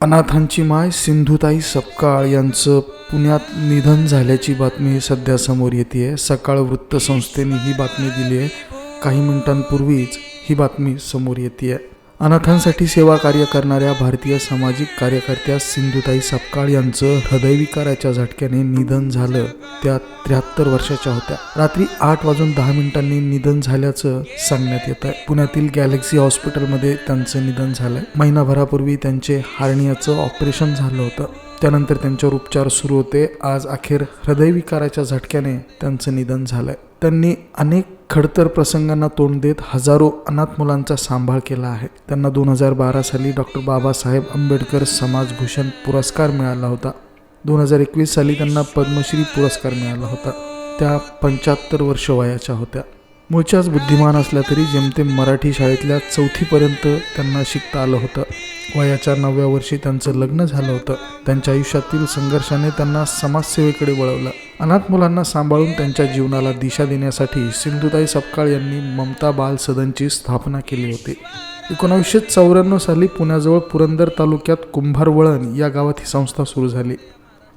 अनाथांची माय सिंधुताई सपकाळ यांचं पुण्यात निधन झाल्याची बातमी सध्या समोर येते आहे सकाळ वृत्तसंस्थेने ही बातमी दिली आहे काही मिनिटांपूर्वीच ही बातमी समोर येते आहे अनाथांसाठी सेवा कार्य करणाऱ्या भारतीय सामाजिक कार्यकर्त्या सिंधुताई सपकाळ यांचं हृदयविकाराच्या झटक्याने निधन झालं. त्या त्र्याहत्तर वर्षाच्या होत्या. रात्री आठ वाजून दहा मिनिटांनी निधन झाल्याचं सांगण्यात येत आहे. पुण्यातील गॅलेक्सी हॉस्पिटलमध्ये त्यांचं निधन झालंय. महिनाभरापूर्वी त्यांचे हार्नियाचं ऑपरेशन झालं होतं. त्यानंतर त्यांच्यावर उपचार सुरू होते. आज अखेर हृदयविकाराच्या झटक्याने त्यांचं निधन झालंय. त्यांनी अनेक खडतर प्रसंगांना तोंड देत हजारो अनाथ मुलांचा सांभाळ केला आहे. त्यांना दोन हजार बारा साली डॉक्टर बाबासाहेब आंबेडकर समाजभूषण पुरस्कार मिळाला होता. दोन हजार एकवीस साली त्यांना पद्मश्री पुरस्कार मिळाला होता. त्या पंच्याहत्तर वर्ष वयाच्या होत्या. मूळच्याच बुद्धिमान असल्या तरी जेमतेम मराठी शाळेतल्या चौथीपर्यंत त्यांना शिकता आलं होतं. वयाच्या नवव्या वर्षी त्यांचं लग्न झालं होतं. त्यांच्या आयुष्यातील संघर्षाने त्यांना समाजसेवेकडे वळवलं. अनाथ मुलांना सांभाळून त्यांच्या जीवनाला दिशा देण्यासाठी सिंधुताई सपकाळ यांनी ममता बाल सदनची स्थापना केली होती. एकोणावीसशे चौऱ्याण्णव साली पुण्याजवळ पुरंदर तालुक्यात कुंभारवळण या गावात ही संस्था सुरू झाली.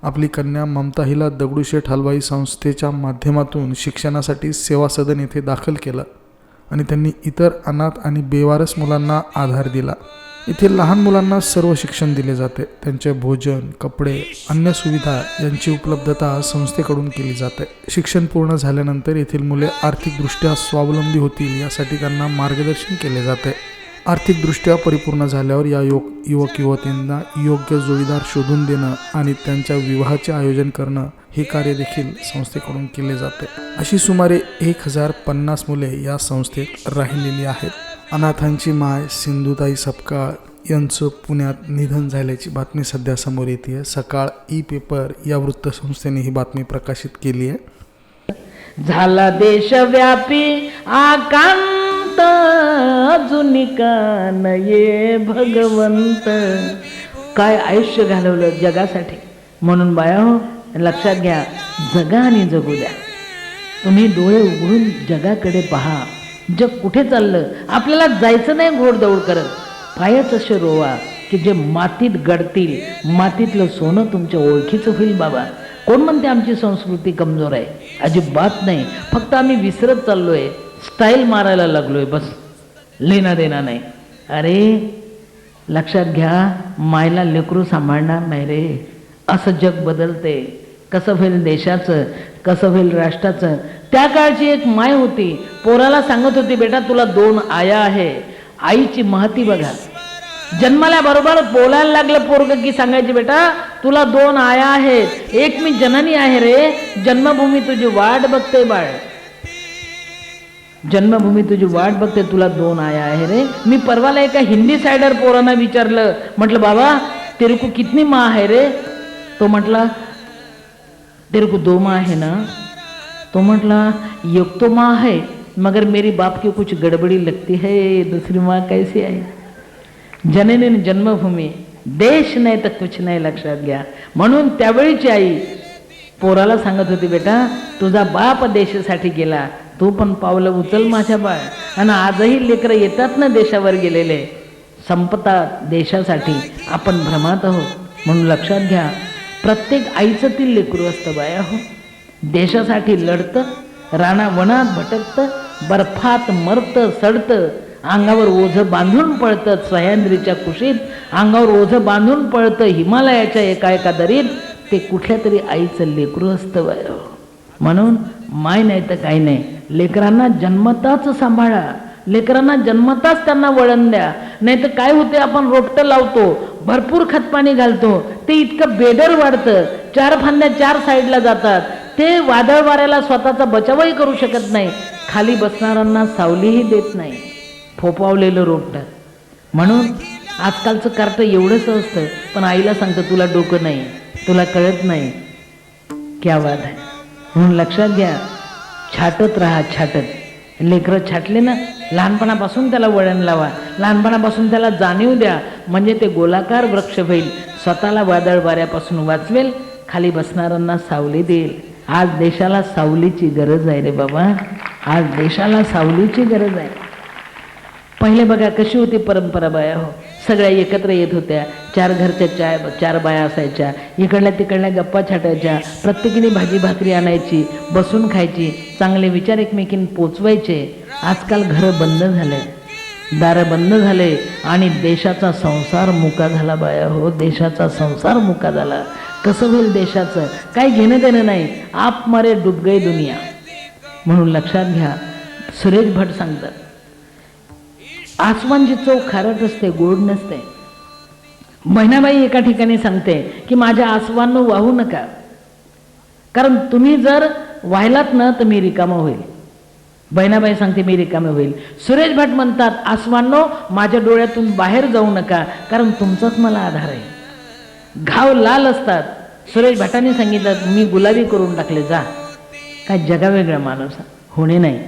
आपली कन्या ममता हिला दगडूशेठ हलवाई संस्थेच्या माध्यमातून शिक्षणासाठी सेवा सदन येथे दाखल केलं आणि त्यांनी इतर अनाथ आणि बेवारस मुलांना आधार दिला. इथे लहान मुलांना सर्व शिक्षण दिले जाते. त्यांचे भोजन कपडे अन्य सुविधा यांची उपलब्धता संस्थेकडून केली जाते. शिक्षण पूर्ण झाल्यानंतर येथील मुले आर्थिकदृष्ट्या स्वावलंबी होतील यासाठी त्यांना मार्गदर्शन केले जाते. आर्थिकदृष्ट्या परिपूर्ण झाल्यावर या युवक युवक युवतींना योग्य जोडीदार शोधून देणं आणि त्यांच्या विवाहाचे आयोजन करणं हे कार्य देखील संस्थेकडून केले जाते. अशी सुमारे एक हजार पन्नास मुले या संस्थेत राहिलेली आहेत. अनाथांची माय सिंधुताई सपकाळ यांचं पुण्यात निधन झाल्याची बातमी सध्या समोर येते सकाळ ई पेपर या वृत्तसंस्थेने ही बातमी प्रकाशित केली आहे. झाला देशव्यापी आकांत अजून का नये भगवंत? काय आयुष्य घालवलं जगासाठी? म्हणून बाया हो लक्षात घ्या जगा आणि जगू द्या. तुम्ही डोळे उघडून जगाकडे पहा. जग कुठे चाललं? आपल्याला जायचं नाही घोडदौड करत. पायच असे रोवा की जे मातीत गडतील. मातीतलं सोनं तुमच्या ओळखीचं होईल बाबा. कोण म्हणते आमची संस्कृती कमजोर आहे? अजिबात नाही. फक्त आम्ही विसरत चाललोय. स्टाईल मारायला लागलोय बस. लेना देना नाही. अरे लक्षात घ्या मायला लेकरू सांभाळणार नाही रे. असं जग बदलते. कसं होईल देशाचं कसं होईल राष्ट्राचं. त्या काळची एक माय होती. पोराला सांगत होती बेटा तुला दोन आया आहे. आईची महती बघा. जन्माल्याबरोबर बोलायला लागलं पोरग की सांगायची बेटा तुला दोन आया आहेत. एक मी जननी आहे रे. जन्मभूमी तुझी वाट बघते बाळ. जन्मभूमी तुझी वाट बघते तुला दोन आया आहे रे. मी परवाला एका हिंदी सायडर पोरांना विचारलं. म्हटलं बाबा तेरे को कितनी माँ आहे रे? तो म्हटला तेरे को दो माँ आहे ना? तो म्हटला एक तो माँ है मगर मेरी बाप की कुछ गड़बड़ी लगती है दूसरी माँ कैसी आहे जननी जन्मभूमी देश नाही तर कुछ नाही लक्षात घ्या. म्हणून त्यावेळीची आई पोराला सांगत होती बेटा तुझा बाप देशासाठी गेला तू पण पावलं उचल माझ्या बाय आणि आजही लेकरं येतात ना देशावर गेलेले? संपतात देशासाठी आपण भ्रमात आहोत. म्हणून लक्षात घ्या प्रत्येक आईचं ती लेकरू असतं बाया हो. देशासाठी लढतं राणा वनात भटकतं बर्फात मरतं सडतं अंगावर ओझं बांधून पळतं सह्याद्रीच्या कुशीत अंगावर ओझं बांधून पळतं हिमालयाच्या एका एका दरीत ते कुठल्या तरी आईचं लेकरू असतं हो. म्हणून माय नाही तर काही नाही. लेकरांना जन्मताच सांभाळा. लेकरांना जन्मताच त्यांना वळण द्या. नाही तर काय होते आपण रोपटं लावतो भरपूर खतपाणी घालतो ते इतकं बेडर वाढतं. चार फांद्या चार साईडला जातात. ते वादळ वाऱ्याला स्वतःचा बचावही करू शकत नाही. खाली बसणाऱ्यांना सावलीही देत नाही. फोपावलेलं रोपटं. म्हणून आजकालचं कार्ट एवढंच असतं पण आईला सांगतं तुला डोकं नाही. तुला कळत नाही. क्या वाद आहे. म्हणून लक्षात घ्या छाटत राहा छाटत. लेकरं छाटले ना लहानपणापासून त्याला वळण लावा. लहानपणापासून त्याला जाणीव द्या. म्हणजे ते गोलाकार वृक्ष होईल. स्वतःला वादळ वाऱ्यापासून वाचवेल. खाली बसणाऱ्यांना सावली देईल. आज देशाला सावलीची गरज आहे रे बाबा. आज देशाला सावलीची गरज आहे. पहिले बघा कशी होती परंपरा बाया हो. सगळ्या एकत्र येत होत्या. चार घरच्या चाय चार बाया असायच्या. इकडल्या तिकडल्या गप्पा छाटायच्या. प्रत्येकीने भाजी भाकरी आणायची बसून खायची चांगले विचार एकमेकीन पोचवायचे. आजकाल घरं बंद झाले. दारं बंद झाले आणि देशाचा संसार मुका झाला बाया. हो देशाचा संसार मुका झाला. कसं होईल देशाचं? काही घेणं देणं नाही. आप मारे डुबगई दुनिया. म्हणून लक्षात घ्या. सुरेश भट सांगतात आसवांची चव खारट असते गोड नसते. महिनाबाई एका ठिकाणी सांगते की माझ्या आसवांनो वाहू नका. कारण तुम्ही जर व्हायलात ना तर मी रिकामा होईल. बहिणाबाई सांगते मी रिकामे होईल. सुरेश भट म्हणतात आसवांनो माझ्या डोळ्यातून बाहेर जाऊ नका कारण तुमचाच मला आधार आहे. घाव लाल असतात. सुरेश भटांनी सांगितलं मी गुलाबी करून टाकले जा. काय जगावेगळा माणूस होणे नाही.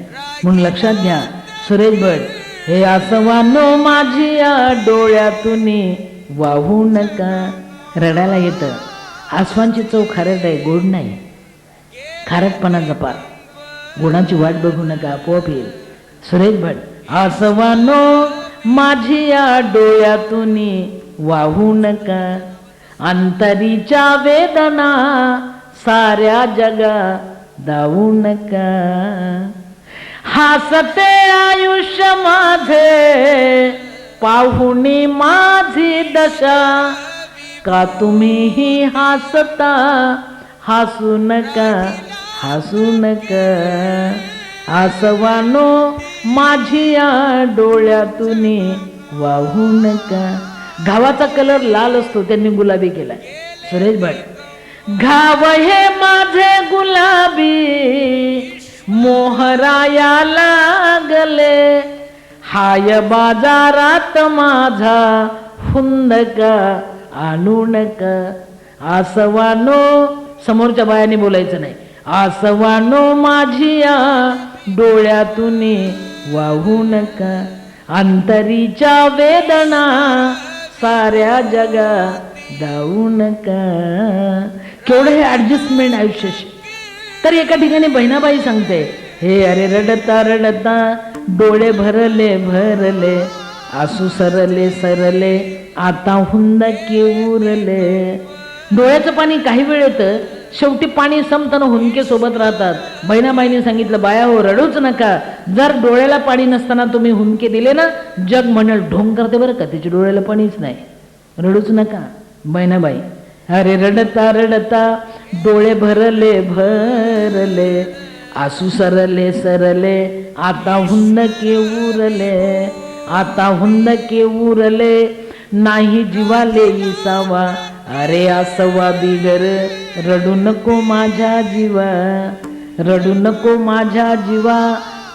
म्हणून लक्षात घ्या सुरेश भट हे आसवानो माझी डोळ्यातून वाहू नका. रडायला येतं. आसवांची चव खारट आहे गोड नाही. खारटपणा जपा. गुणाची वाट बघू नका आपोआप येईल. सुरेश भट आसवानो माझी या डोळ्यातून वाहू नका. अंतरीच्या वेदना साऱ्या जगा दावू नका. हासते आयुष्य माझे पाहुणी माझी दशा. का तुम्हीही हसता? हसू नका हसू नका. आसवानो माझी या डोळ्यातून वाहू नका. घावाचा कलर लाल असतो त्यांनी गुलाबी केला सुरेश भट. घाव हे माझे गुलाबी. मोहराया लागले. हाय बाजारात माझा हुंदक आणू नका आसवानो समोरच्या बायाने बोलायचं नाही. आसवानो माझिया डोळ्यातून वाहू नका अंतरीच्या वेदना साऱ्या जगा दावू नका केवढं हे ॲडजस्टमेंट आयुष्याशी. तर एका ठिकाणी बहिणाबाई सांगते हे अरे रडता रडता डोळे भरले भरले आसू सरले सरले आता हुंदा की उरले. डोळ्याचं पाणी काही वेळ येतं शेवटी पाणी संपताना हुंके सोबत राहतात. बहिणाबाईने सांगितलं बाया हो रडूच नका. जर डोळ्याला पाणी नसताना तुम्ही हुंके दिले ना जग म्हणेल ढोंग करते बरं का तिच्या डोळ्याला पाणीच नाही. रडूच नका बहिणाबाई. अरे रडता रडता डोळे भरले भरले आसू सरले सरले आता हुन्न के उरले आता हुन्न के उरले नाही जीवाले इसावा अरे आसवा बिगर रडू नको माझ्या जीवा रडू नको माझ्या जीवा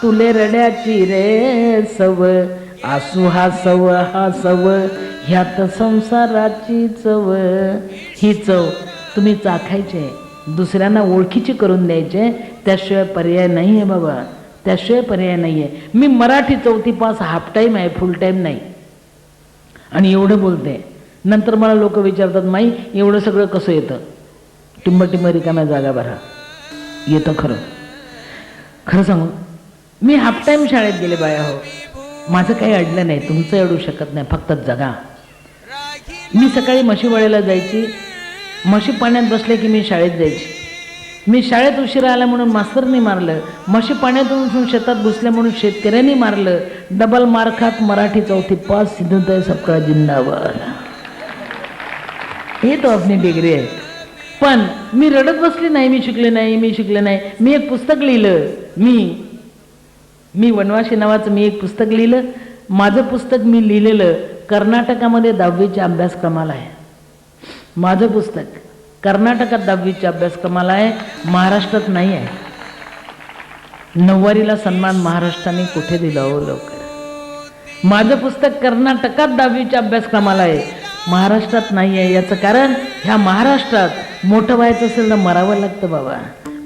तुले रड्याची रे सव आसू हा सव हा सव ह्यात संसाराची चव ही चव तुम्ही चाखायचे दुसऱ्यांना ओळखीची करून द्यायचे. त्याशिवाय पर्याय नाही आहे बाबा. त्याशिवाय पर्याय नाही आहे मी मराठी चौथी पास हाफ टाईम आहे फुल टाईम नाही. आणि एवढं बोलते. नंतर मला लोक विचारतात माई एवढं सगळं कसं येतं? टिंबटिंब रिकाम्या जागा भरा. येतं खरं. खरं सांगू? मी हाफ टाईम शाळेत गेले बाया हो. माझं काही अडलं नाही. तुमचं अडू शकत नाही. फक्त जगा. मी सकाळी म्हशीवाड्याला जायची. म्हशी पाण्यात बसले की मी शाळेत जायची. मी शाळेत उशिरा आला म्हणून मास्तरनी मारलं. म्हशी पाण्यातून उठून शेतात घुसल्या म्हणून शेतकऱ्यांनी मारलं. डबल मार खात मराठी चौथी पाच सिद्धुताई सपकाळ जिंदाबाद. हे तो आपली डिग्री आहे. पण मी रडत बसली नाही मी शिकले नाही मी शिकले नाही. मी एक पुस्तक लिहिलं. मी मी वनवासी नावाचं मी एक पुस्तक लिहिलं. माझं पुस्तक मी लिहिलेलं कर्नाटकामध्ये दहावीच्या अभ्यासक्रमाला आहे. माझं पुस्तक कर्नाटकात दहावीच्या अभ्यासक्रमाला आहे महाराष्ट्रात नाही आहे. नऊवारीला सन्मान महाराष्ट्राने कुठे दिला हो लवकर? माझं पुस्तक कर्नाटकात दहावीच्या अभ्यासक्रमाला आहे महाराष्ट्रात नाही आहे. याचं कारण ह्या महाराष्ट्रात मोठं व्हायचं असेल तर मरावं लागतं बाबा.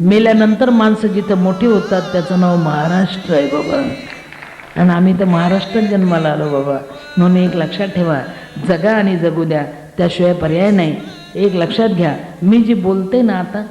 मेल्यानंतर माणसं जिथं मोठी होतात त्याचं नाव महाराष्ट्र आहे बाबा. आणि आम्ही तर महाराष्ट्रात जन्माला आलो बाबा. म्हणून एक लक्षात ठेवा. जगा आणि जगू द्या. त्याशिवाय पर्याय नाही. एक लक्षात घ्या. मी जी बोलते ना आता